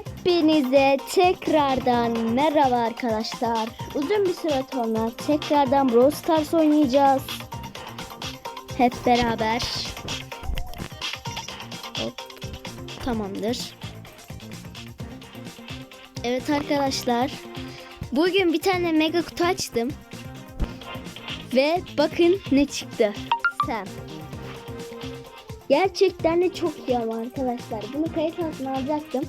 Hepinize tekrardan merhaba arkadaşlar. Uzun bir süre sonra tekrardan Brawl Stars oynayacağız. Hep beraber. Hop. Tamamdır. Evet arkadaşlar. Bugün bir tane mega kutu açtım. Ve bakın ne çıktı. Sam. Gerçekten de çok iyi ama arkadaşlar. Bunu kayıt altına alacaktım.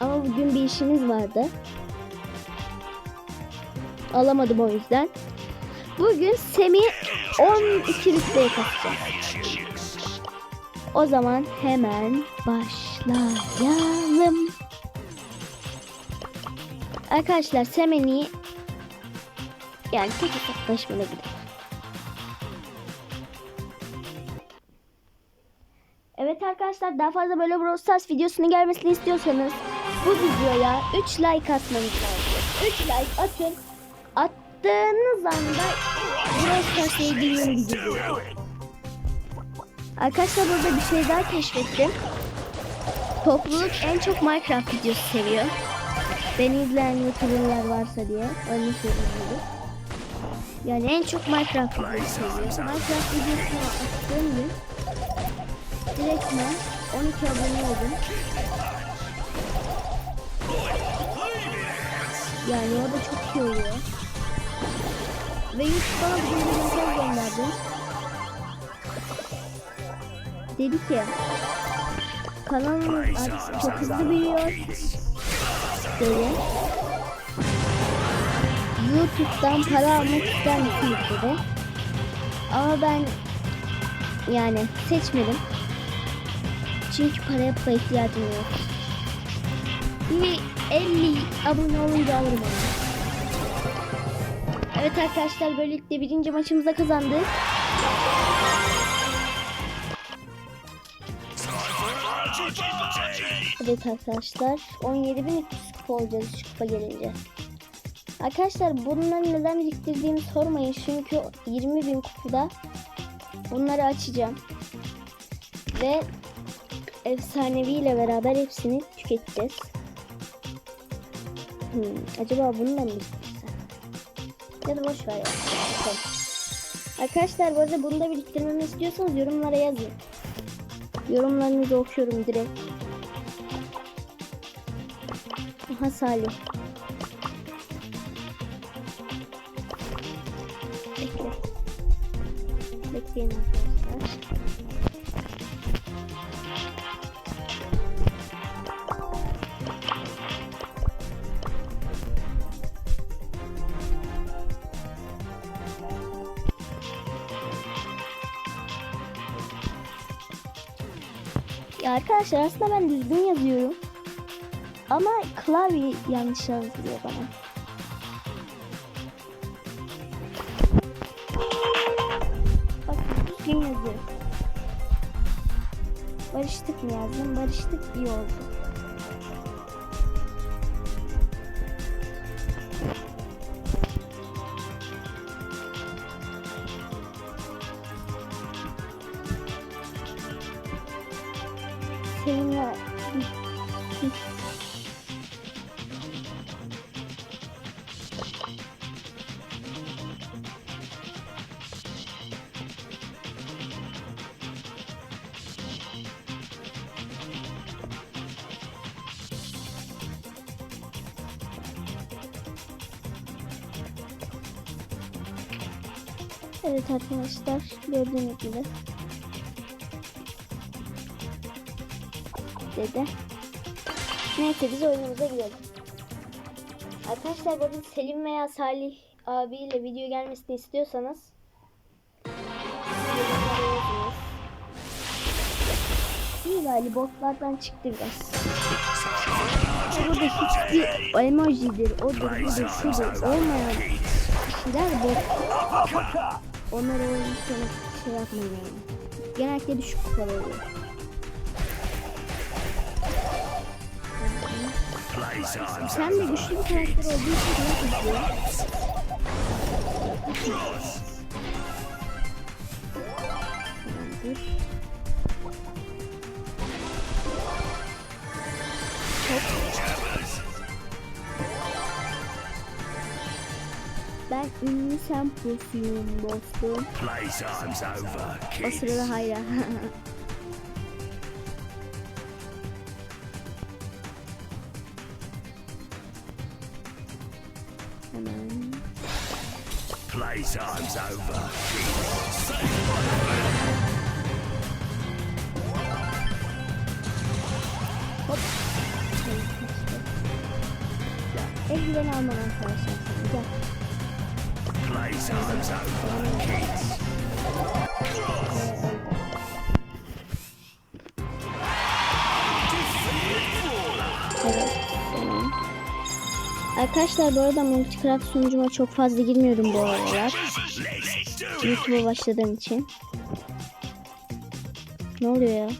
Ama bugün bir işimiz vardı. Alamadım o yüzden. Bugün Semi 12 rütbeye kasacağım. O zaman hemen başlayalım. Arkadaşlar Semi'ni yani tek hesaplaşmada gidelim. Evet arkadaşlar daha fazla böyle Brawl Stars videosunun gelmesini istiyorsanız bu videoya 3 like atmanız lazım. 3 like atın. Attığınız anda Brawl Stars'la ilgili yeni bir video. Arkadaşlar burada bir şey daha keşfettim. Topluluk en çok Minecraft videosu seviyor. Beni izleyen YouTuber'lar varsa diye öyle söylüyorum. Yani en çok Minecraft videosu seviyor. Minecraft videosunu attığım gün direktmen 12 abone oldum. Yani o da çok iyi oluyor. Ve YouTube bana bir mesaj gönderdi. Dedi ki kanalınız artık çok hızlı büyüyor. Dedi. YouTube'dan para almak ister misiniz dedi. Ama ben yani seçmedim. Çünkü paraya pula ihtiyacım yok. Bir 50 abone olunca alırım onu. Evet arkadaşlar böylelikle birinci maçımıza kazandık. Evet arkadaşlar 17.300 kupa olacağız şu kupa gelince. Arkadaşlar bunları neden biriktirdiğimi sormayın çünkü 20.000 kupada bunları açacağım. Ve efsanevi ile beraber hepsini tüketeceğiz. Hmm, acaba bunu da mı biriktirirsem? Ya da boş ver ya. Bakalım. Arkadaşlar bu arada bunu da biriktirmemi istiyorsanız yorumlara yazın. Yorumlarınızı okuyorum direkt. Aha. Bekle. Bekleyin arkadaşlar. Ya arkadaşlar aslında ben düzgün yazıyorum. Ama klavye yanlış yazıyor bana. Bak düzgün yazıyor. Barıştık mı yazdım? Barıştık iyi oldu. Evet arkadaşlar gördüğünüz gibi dedi. Neyse biz oyunumuza girelim. Arkadaşlar arada Selim veya Salih abiyle video gelmesini istiyorsanız. İyi galiba botlardan çıktı biraz. Burada hiçbir emojidir, odur, budur, şudur olmayan kişiler bot. Onlara oyuncusunuz şey yapmayın. Genellikle düşük kupalı oluyor. Sen de güçlü bir karakter olduğu için ne kızıyor? Tamamdır. Ben ünlü semposuyum dostum. O sırada hayra. Playtime's over, Hop. Hayır, kaçtı. Ya, eldiven alman arkadaşlar sana. Gel. Playtime's over, kids. Arkadaşlar bu arada Multicraft sunucuma çok fazla girmiyorum bu aralar. YouTube'a başladığım için. Ne oluyor ya?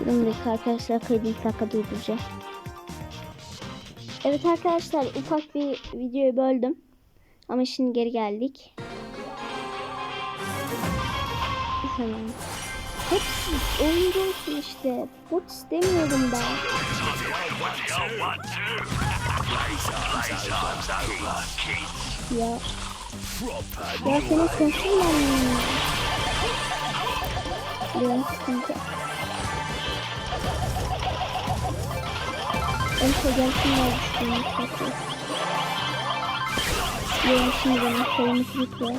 Durun bir dakika arkadaşlar kaydı ilk dakika durduracağım. Evet arkadaşlar ufak bir videoyu böldüm. Ama şimdi geri geldik. Hemen. Hepsi oyuncu olsun işte. Bot istemiyorum ben. Ya. Ya sesin var mı? Biraz. Önce gelsinler düştüğünü saklı. Ya şimdi kolumu kırıklar.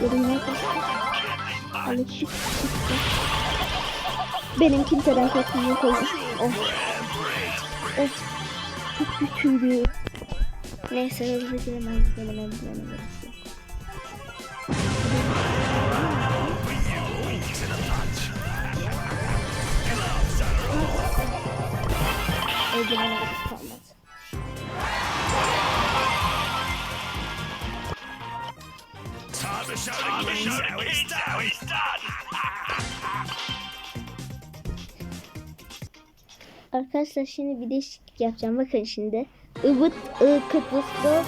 Dedim ne kaçtı? Alışık çıktı. Benim kimseden korkum yok oldu. Oh. Of. Çok kötüydü. Neyse hızlı gidelim hızlı gidelim. Eldivene gerek kalmadı. Time to show the kids how it's done. Arkadaşlar şimdi bir değişiklik yapacağım. Bakın şimdi. Ivıt ı kıtısı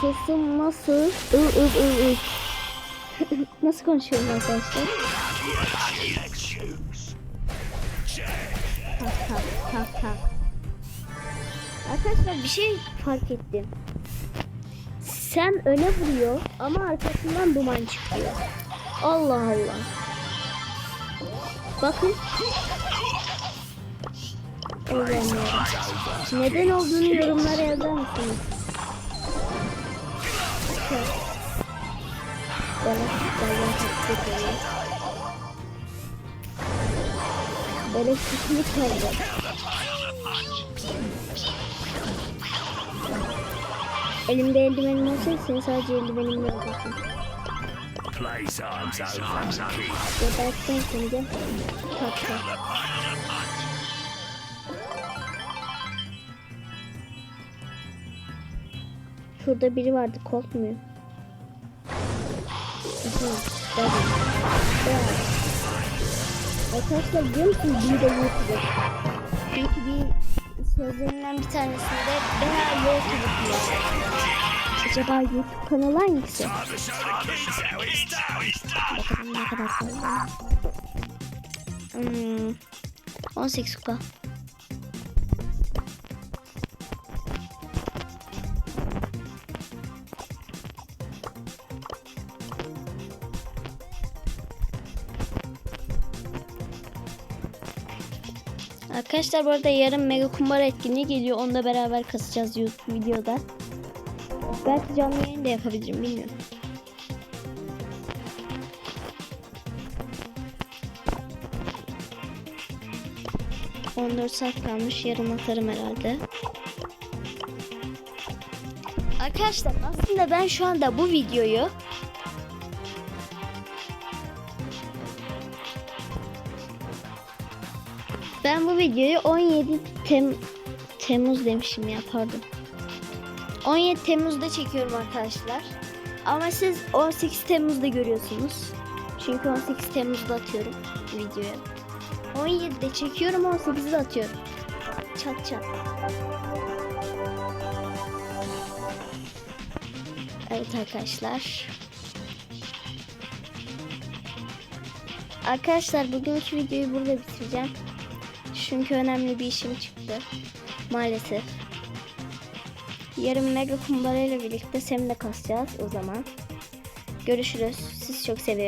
sesim nasıl? I ı ı ı. nasıl konuşuyorum arkadaşlar? Tak tak tak tak. Arkadaşlar bir şey fark ettim. Sen öne vuruyor ama arkasından duman çıkıyor. Allah Allah. Bakın. Neden olduğunu yorumlara yazar mısınız? Böyle sesini kaldı. Elimde eldivenim olsaydı sadece eldivenimle kids. Gebertten seni de Şurada biri vardı korkmuyor. Arkadaşlar biliyor musunuz biri de YouTuber. Çünkü bir sözlerinden bir tanesinde Beha YouTuber diyor. Acaba YouTube kanalı hangisi? Bakalım ne kadar kaldı. Hmm, 18 kupa. Arkadaşlar bu arada yarın mega kumbara etkinliği geliyor. Onunla beraber kasacağız YouTube videoda. Belki canlı yayın da yapabilirim bilmiyorum. 14 saat kalmış. Yarın atarım herhalde. Arkadaşlar aslında ben şu anda bu videoyu Ben bu videoyu 17 Tem Temmuz demişim ya pardon. 17 Temmuz'da çekiyorum arkadaşlar. Ama siz 18 Temmuz'da görüyorsunuz. Çünkü 18 Temmuz'da atıyorum videoyu. 17'de çekiyorum 18'de atıyorum. Çat çat. Evet arkadaşlar. Arkadaşlar bugünkü videoyu burada bitireceğim. Çünkü önemli bir işim çıktı. Maalesef. Yarın mega kumbara ile birlikte seninle kasacağız o zaman. Görüşürüz. Siz çok seviyorum.